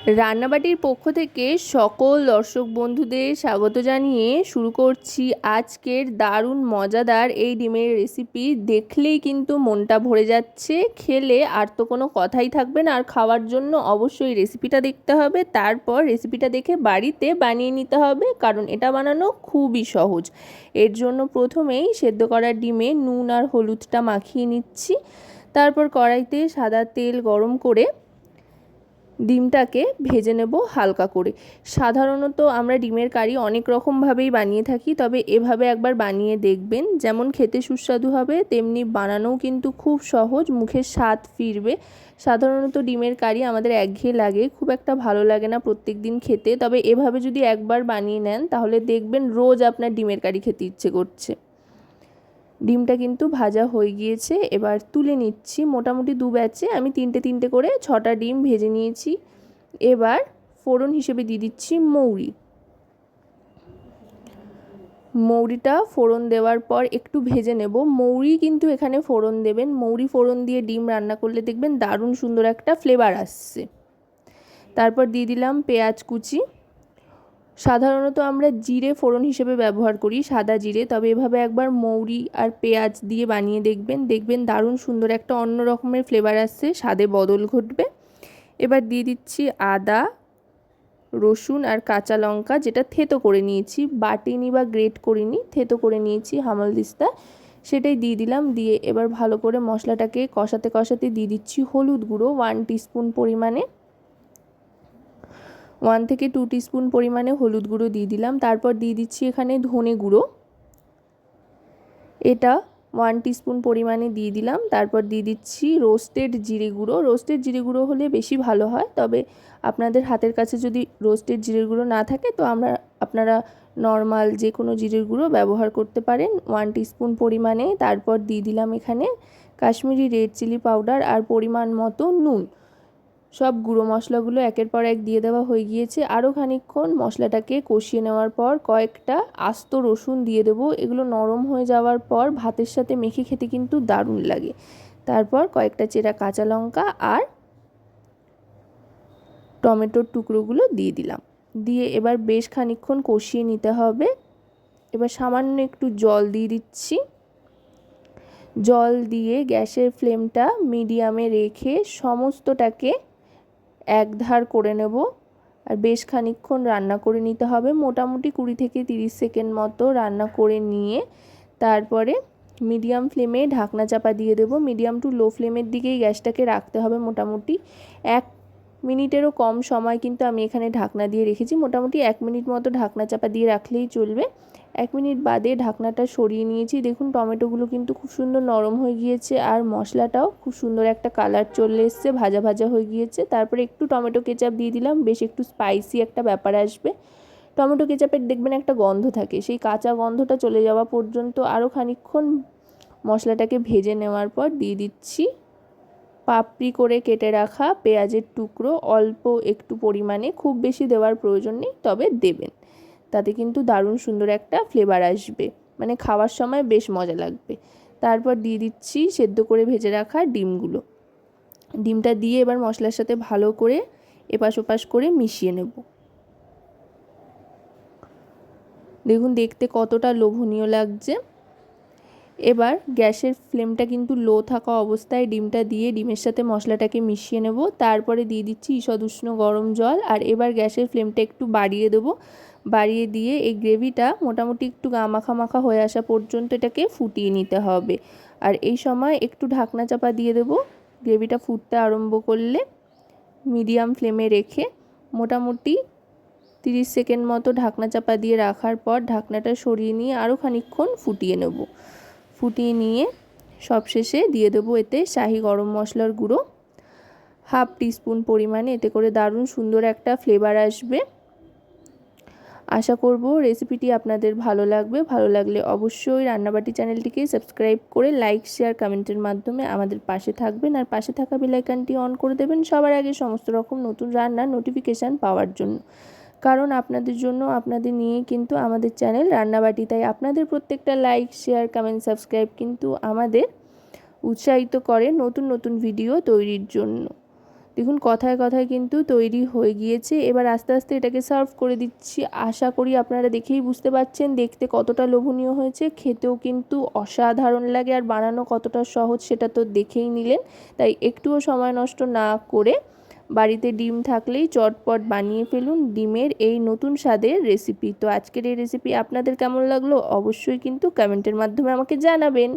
রান্নাবাটির পক্ষ থেকে সকল দর্শক বন্ধুদের স্বাগত জানিয়ে শুরু করছি আজকের দারুণ মজাদার এই ডিমের রেসিপি দেখলেই কিন্তু মনটা ভরে যাচ্ছে, খেলে আর তো কোনো কথাই থাকবে না। আর খাওয়ার জন্য অবশ্যই রেসিপিটা দেখতে হবে, তারপর রেসিপিটা দেখে বাড়িতে বানিয়ে নিতে হবে, কারণ এটা বানানো খুবই সহজ। এর জন্য প্রথমেই সেদ্ধ করা ডিমে নুন আর হলুদটা মাখিয়ে নিচ্ছি। তারপর কড়াইতে সাদা তেল গরম করে ডিমটাকে ভেজে নেব হালকা করে। সাধারণত আমরা ডিমের কারি অনেক রকমভাবেই বানিয়ে থাকি, তবে এভাবে একবার বানিয়ে দেখবেন, যেমন খেতে সুস্বাদু হবে, তেমনি বানানোও কিন্তু খুব সহজ, মুখের স্বাদ ফিরবে। সাধারণত ডিমের কারি আমাদের একঘেয়ে লাগে, খুব একটা ভালো লাগে না প্রত্যেক দিন খেতে, তবে এভাবে যদি একবার বানিয়ে নেন, তাহলে দেখবেন রোজ আপনার ডিমের কারি খেতে ইচ্ছে করছে। ডিমটা কিন্তু ভাজা হয়ে গিয়েছে। এবার তুলে নিচ্ছি মোটামুটি দু ব্যাচে। আমি তিনটে তিনটে করে ছটা ডিম ভেজে নিয়েছি। এবার ফোড়ন হিসেবে দিয়ে দিচ্ছি মৌরি। মৌরিটা ফোড়ন দেওয়ার পর একটু ভেজে নেব। মৌরি কিন্তু এখানে ফোড়ন দেবেন। মৌরি ফোড়ন দিয়ে ডিম রান্না করলে দেখবেন দারুণ সুন্দর একটা ফ্লেভার আসছে। তারপর দিয়ে দিলাম পেঁয়াজ কুচি। সাধারণত আমরা জিরে ফোড়ন হিসেবে ব্যবহার করি, সাদা জিরে। তবে এভাবে একবার মৌরি আর পেঁয়াজ দিয়ে বানিয়ে দেখবেন। দেখবেন দারুণ সুন্দর একটা অন্য রকমের ফ্লেভার আসছে, স্বাদে বদল ঘটবে। এবার দিয়ে দিচ্ছি আদা, রসুন আর কাঁচা লঙ্কা, যেটা থেতো করে নিয়েছি। বাটিনি বা গ্রেট করিনি, থেতো করে নিয়েছি হামাল দিস্তা। সেটাই দিয়ে দিলাম। দিয়ে এবার ভালো করে মশলাটাকে কষাতে কষাতে দিয়ে দিচ্ছি হলুদ গুঁড়ো ওয়ান টিস্পুন পরিমাণে। ওয়ান থেকে টু টিস্পুন পরিমাণে হলুদ গুঁড়ো দিয়ে দিলাম। তারপর দিয়ে দিচ্ছি এখানে ধনে গুঁড়ো। এটা ওয়ান টিস্পুন পরিমাণে দিয়ে দিলাম। তারপর দিয়ে দিচ্ছি রোস্টেড জিরে গুঁড়ো। রোস্টেড জিরে গুঁড়ো হলে বেশি ভালো হয়, তবে আপনাদের হাতের কাছে যদি রোস্টেড জিরে গুঁড়ো না থাকে, তো আমরা, আপনারা নর্মাল যে কোনো জিরের গুঁড়ো ব্যবহার করতে পারেন। ওয়ান টিস্পুন পরিমাণে। তারপর দিয়ে দিলাম এখানে কাশ্মীরি রেড চিলি পাউডার আর পরিমাণ মতো নুন। সব গুঁড়ো মশলাগুলো একের পর এক দিয়ে দেওয়া হয়ে গিয়েছে। আরও খানিকক্ষণ মশলাটাকে কষিয়ে নেওয়ার পর কয়েকটা আস্ত রসুন দিয়ে দেবো। এগুলো নরম হয়ে যাওয়ার পর ভাতের সাথে মেখে খেতে কিন্তু দারুণ লাগে। তারপর কয়েকটা চেরা কাঁচা লঙ্কা আর টমেটোর টুকরোগুলো দিয়ে দিলাম। দিয়ে এবার বেশ খানিকক্ষণ কষিয়ে নিতে হবে। এবার সামান্য একটু জল দিয়ে দিচ্ছি। জল দিয়ে গ্যাসের ফ্লেমটা মিডিয়ামে রেখে সমস্তটাকে একধার করে নেব আর বেশ খানিকক্ষণ রান্না করে নিতে হবে। মোটামুটি কুড়ি থেকে তিরিশ সেকেন্ড মতো রান্না করে নিয়ে তারপরে মিডিয়াম ফ্লেমে ঢাকনা চাপা দিয়ে দেবো। মিডিয়াম টু লো ফ্লেমের দিকেই গ্যাসটাকে রাখতে হবে মোটামুটি। এক মিনিটেরও কম সময় কিন্তু আমি এখানে ঢাকনা দিয়ে রেখেছি। মোটামুটি এক মিনিট মতো ঢাকনা চাপা দিয়ে রাখলেই চলবে। এক মিনিট বাদে ঢাকনাটা সরিয়ে নিয়েছি। দেখুন, টমেটোগুলো কিন্তু খুব সুন্দর নরম হয়ে গিয়েছে আর মশলাটাও খুব সুন্দর একটা কালার চলে এসছে, ভাজা ভাজা হয়ে গিয়েছে। তারপরে একটু টমেটো কেচাপ দিয়ে দিলাম, বেশ একটু স্পাইসি একটা ব্যাপার আসবে। টমেটো কেচাপের দেখবেন একটা গন্ধ থাকে, সেই কাঁচা গন্ধটা চলে যাওয়া পর্যন্ত আরও খানিক্ষণ মশলাটাকে ভেজে নেওয়ার পর দিয়ে দিচ্ছি পাপড়ি করে কেটে রাখা পেঁয়াজের টুকরো। অল্প একটু পরিমাণে, খুব বেশি দেওয়ার প্রয়োজন নেই, তবে দেবেন। তাতে কিন্তু দারুণ সুন্দর একটা ফ্লেভার আসবে। মানে খাওয়ার সময় বেশ মজা লাগবে। তারপর দিয়ে দিচ্ছি সেদ্ধ করে ভেজে রাখা ডিমগুলো। ডিমটা দিয়ে এবার মশলার সাথে ভালো করে এপাশ ওপাশ করে মিশিয়ে নেব। দেখুন, দেখতে কতটা লোভনীয় লাগছে। এবার গ্যাসের ফ্লেমটা কিন্তু লো থাকা অবস্থায় ডিমটা দিয়ে ডিমের সাথে মশলাটাকে মিশিয়ে নেব। তারপরে দিয়ে দিচ্ছি ঈষদ উষ্ণ গরম জল। আর এবার গ্যাসের ফ্লেমটা একটু বাড়িয়ে দেবো। বাড়িয়ে দিয়ে এই গ্রেভিটা মোটামুটি একটু গা মাখা হয়ে আসা পর্যন্ত এটাকে ফুটিয়ে নিতে হবে। আর এই সময় একটু ঢাকনা চাপা দিয়ে দেবো। গ্রেভিটা ফুটতে আরম্ভ করলে মিডিয়াম ফ্লেমে রেখে মোটামুটি তিরিশ সেকেন্ড মতো ঢাকনা চাপা দিয়ে রাখার পর ঢাকনাটা সরিয়ে নিয়ে আরও খানিকক্ষণ ফুটিয়ে নেব। ফুটিয়ে নিয়ে সবশেষে দিয়ে দেবো এতে শাহি গরম মশলার গুঁড়ো। হাফ টিস্পুন পরিমাণে এতে করে দারুণ সুন্দর একটা ফ্লেভার আসবে। আশা করব রেসিপিটি আপনাদের ভালো লাগবে। ভালো লাগলে অবশ্যই রান্নাবাটি চ্যানেলটিকে সাবস্ক্রাইব করে লাইক, শেয়ার, কমেন্টের মাধ্যমে আমাদের পাশে থাকবেন। আর পাশে থাকা বেলাইকানটি অন করে দেবেন সবার আগে সমস্ত রকম নতুন রান্নার নোটিফিকেশান পাওয়ার জন্য। কারণ আপনাদের জন্য আপনাদের নিয়ে কিন্তু আমাদের চ্যানেল রান্নাবাটি। তাই আপনাদের প্রত্যেকটা লাইক শেয়ার কমেন্ট সাবস্ক্রাইব কিন্তু আমাদের উৎসাহিত করে নতুন নতুন ভিডিও তৈরির জন্য। দেখুন, কথায় কথায় কিন্তু তৈরি হয়ে গিয়েছে। এবার আস্তে আস্তে এটাকে সার্ভ করে দিচ্ছি। আশা করি আপনারা দেখেই বুঝতে পারছেন দেখতে কতটা লোভনীয় হয়েছে। খেতেও কিন্তু অসাধারণ লাগে আর বানানো কতটা সহজ সেটা তো দেখেই নিলেন। তাই একটুও সময় নষ্ট না করে বাড়িতে ডিম থাকলেই চটপট বানিয়ে ফেলুন ডিমের এই নতুন স্বাদের রেসিপি তো আজকের এই রেসিপি আপনাদের কেমন লাগল? অবশ্যই কিন্তু কমেন্টের মাধ্যমে আমাকে জানাবেন।